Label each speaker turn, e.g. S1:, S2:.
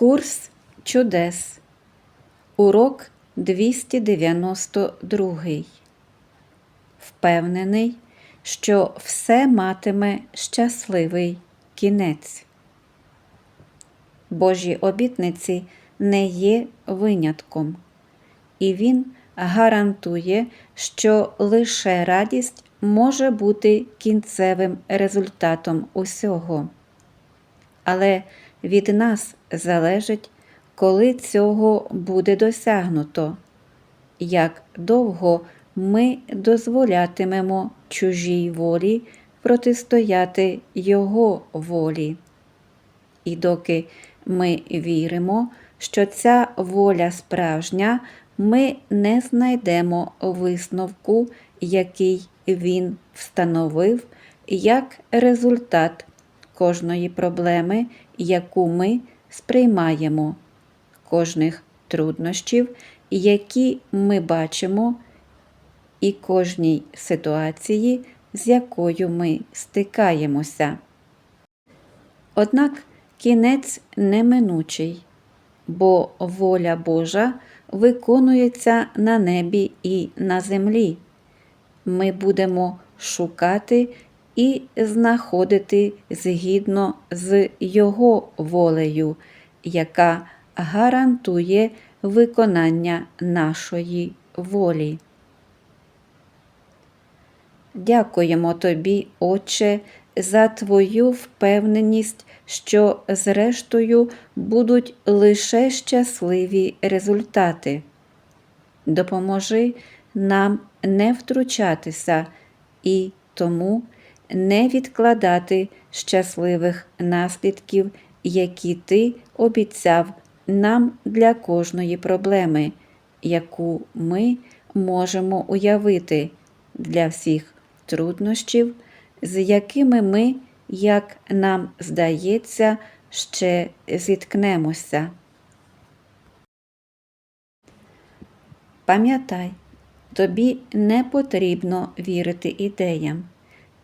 S1: Курс чудес. Урок 292. Впевнений, що все матиме щасливий кінець. Божі обітниці не є винятком, і Він гарантує, що лише радість може бути кінцевим результатом усього. Але від нас залежить, коли цього буде досягнуто, як довго ми дозволятимемо чужій волі протистояти Його волі. І доки ми віримо, що ця воля справжня, ми не знайдемо висновку, який він встановив як результат кожної проблеми, яку ми сприймаємо, кожних труднощів, які ми бачимо, і кожній ситуації, з якою ми стикаємося. Однак кінець неминучий, бо воля Божа виконується на небі і на землі. Ми будемо шукати і знаходити згідно з Його волею, яка гарантує виконання нашої волі. Дякуємо тобі, Отче, за твою впевненість, що зрештою будуть лише щасливі результати. Допоможи нам не втручатися і тому не відкладати щасливих наслідків, які ти обіцяв нам для кожної проблеми, яку ми можемо уявити для всіх труднощів, з якими ми, як нам здається, ще зіткнемося. Пам'ятай, тобі не потрібно вірити ідеям,